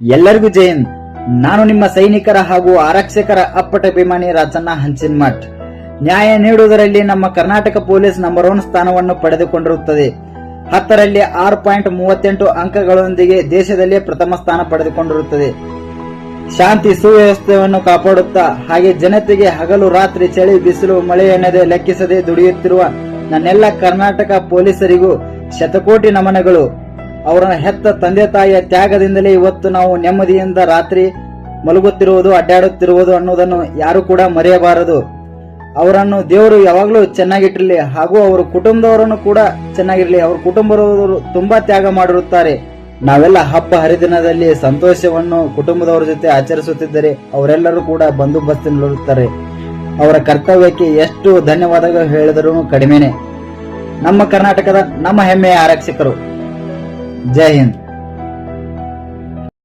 ಎಲ್ಲರಿಗೂ ಜಯಂತ್ ನಾನು ನಿಮ್ಮ ಸೈನಿಕರ ಹಾಗೂ ಆರಕ್ಷಕರ ಅಪ್ಪಟ ಅಭಿಮಾನಿ ರಾಜಣ್ಣ ಹಂಚಿನ್ಮಠ್. ನ್ಯಾಯ ನೀಡುವುದರಲ್ಲಿ ನಮ್ಮ ಕರ್ನಾಟಕ ಪೊಲೀಸ್ ನಂಬರ್ ಒನ್ ಸ್ಥಾನವನ್ನು ಪಡೆದುಕೊಂಡಿರುತ್ತದೆ. ಹತ್ತರಲ್ಲಿ ಆರು ಪಾಯಿಂಟ್ ಮೂವತ್ತೆಂಟು ಅಂಕಗಳೊಂದಿಗೆ ದೇಶದಲ್ಲೇ ಪ್ರಥಮ ಸ್ಥಾನ ಪಡೆದುಕೊಂಡಿರುತ್ತದೆ. ಶಾಂತಿ ಸುವ್ಯವಸ್ಥೆಯನ್ನು ಕಾಪಾಡುತ್ತಾ ಹಾಗೆ ಜನತೆಗೆ ಹಗಲು ರಾತ್ರಿ ಚಳಿ, ಬಿಸಿಲು, ಮಳೆ ಎನ್ನದೆ ಲೆಕ್ಕಿಸದೆ ದುಡಿಯುತ್ತಿರುವ ನನ್ನೆಲ್ಲ ಕರ್ನಾಟಕ ಪೊಲೀಸರಿಗೂ ಶತಕೋಟಿ ನಮನಗಳು. ಅವರ ಹೆತ್ತ ತಂದೆ ತಾಯಿಯ ತ್ಯಾಗದಿಂದಲೇ ಇವತ್ತು ನಾವು ನೆಮ್ಮದಿಯಿಂದ ರಾತ್ರಿ ಮಲಗುತ್ತಿರುವುದು, ಅಡ್ಡಾಡುತ್ತಿರುವುದು ಅನ್ನೋದನ್ನು ಯಾರು ಕೂಡ ಮರೆಯಬಾರದು. ಅವರನ್ನು ದೇವರು ಯಾವಾಗಲೂ ಚೆನ್ನಾಗಿಟ್ಟಿರಲಿ, ಹಾಗೂ ಅವರ ಕುಟುಂಬದವರನ್ನು ಕೂಡ ಚೆನ್ನಾಗಿರಲಿ. ಅವರ ಕುಟುಂಬದವರು ತುಂಬಾ ತ್ಯಾಗ ಮಾಡಿರುತ್ತಾರೆ. ನಾವೆಲ್ಲ ಹಬ್ಬ ಹರಿದಿನದಲ್ಲಿ ಸಂತೋಷವನ್ನು ಕುಟುಂಬದವರ ಜೊತೆ ಆಚರಿಸುತ್ತಿದ್ದರೆ ಅವರೆಲ್ಲರೂ ಕೂಡ ಬಂದೋಬಸ್ತಿನಲ್ಲಿರುತ್ತಾರೆ ಅವರ ಕರ್ತವ್ಯಕ್ಕೆ ಎಷ್ಟು ಧನ್ಯವಾದಗಳು ಹೇಳಿದರೂ ಕಡಿಮೆನೆ. ನಮ್ಮ ಕರ್ನಾಟಕದ ನಮ್ಮ ಹೆಮ್ಮೆಯ ಆರಕ್ಷಕರು. जय हिंद।